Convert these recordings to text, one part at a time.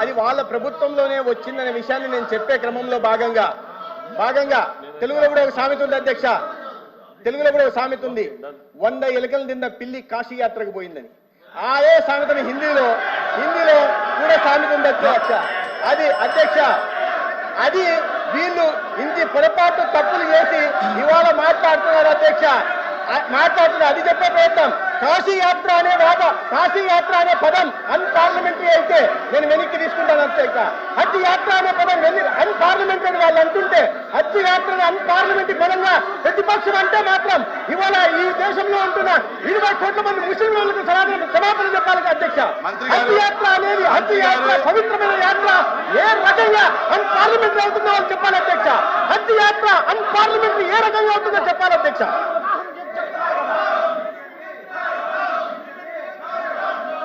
అది వాళ్ళ ప్రభుత్వంలోనే వచ్చిందనే విషయాన్ని నేను చెప్పే క్రమంలో భాగంగా. భాగంగా తెలుగులో కూడా ఒక సామెత ఉంది అధ్యక్ష. తెలుగులో కూడా ఒక సామెత ఉంది. వంద ఎలుకలు తిన్న పిల్లి కాశీ యాత్రకు పోయిందని అదే సామెతను హిందీలో హిందీలో కూడా సామెత ఉంది అధ్యక్ష. అది అధ్యక్ష అది వీళ్ళు ఇంటి పొరపాటు తప్పులు చేసి ఇవాళ మాట్లాడుతున్నారు అధ్యక్ష. మాట్లాడుతున్నారు అది చెప్పే ప్రయత్నం. కాశీ యాత్ర అనే వాద కాశీ యాత్ర అనే పదం అన్పార్లమెంటరీ అయితే నేను వెనక్కి తీసుకుంటాను అధ్యక్ష హజ్ యాత్ర అనే పదం అన్పార్లమెంటరీ వాళ్ళు అంటుంటే హజ్ యాత్రను అన్పార్లమెంటరీ పదంగా ప్రతిపక్షం అంటే మాత్రం ఇవాళ ఈ దేశంలో ఉంటున్న ఇరవై కోట్ల మంది ముస్లింలకు సమాధానం క్షమాపణ చెప్పాలి అధ్యక్ష. హజ్ యాత్ర అనేది హజ్ యాత్ర పవిత్రమైన యాత్ర ఏ రకంగా అన్ పార్లమెంటరీ అవుతుందో వాళ్ళు చెప్పాలి అధ్యక్ష. హజ్ యాత్ర అన్ పార్లమెంటరీ ఏ రకంగా అవుతుందో చెప్పాలి అధ్యక్ష.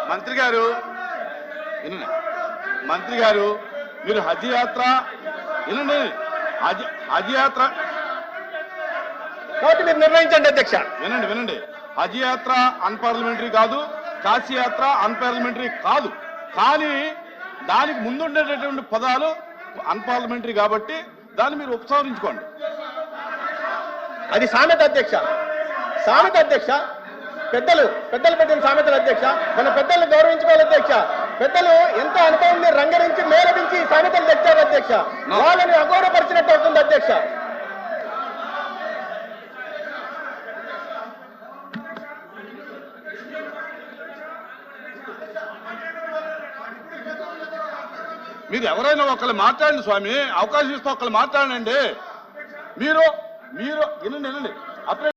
మంత్రి గారు వినండి. మంత్రి గారు మీరు హజ్ యాత్ర వినండి. హజ్ యాత్ర కాబట్టి మీరు నిర్ణయించండి అధ్యక్ష. వినండి వినండి. హజ్ యాత్ర అన్పార్లమెంటరీ కాదు కాశీ యాత్ర అన్పార్లమెంటరీ కాదు. కానీ దానికి ముందుండేటటువంటి పదాలు అన్పార్లమెంటరీ కాబట్టి దాన్ని మీరు ఉపసంహరించుకోండి. అది సామెత అధ్యక్ష. సామెత అధ్యక్ష. పెద్దలు పెద్దలు పెట్టిన సామెతలు అధ్యక్ష. మన పెద్దల్ని గౌరవించుకోవాలి పెద్దలు ఎంతో అనుభవం రంగరించి మేలవించి ఈ సామెతలు తెచ్చారు అధ్యక్ష. వాళ్ళని అగౌరవపరిచినట్టు అవుతుంది అధ్యక్ష. మీరు ఎవరైనా ఒకళ్ళు మాట్లాడండి స్వామి అవకాశం ఇస్తే ఒకళ్ళు మాట్లాడండి. మీరు మీరు వినండి వినండి అప్పుడే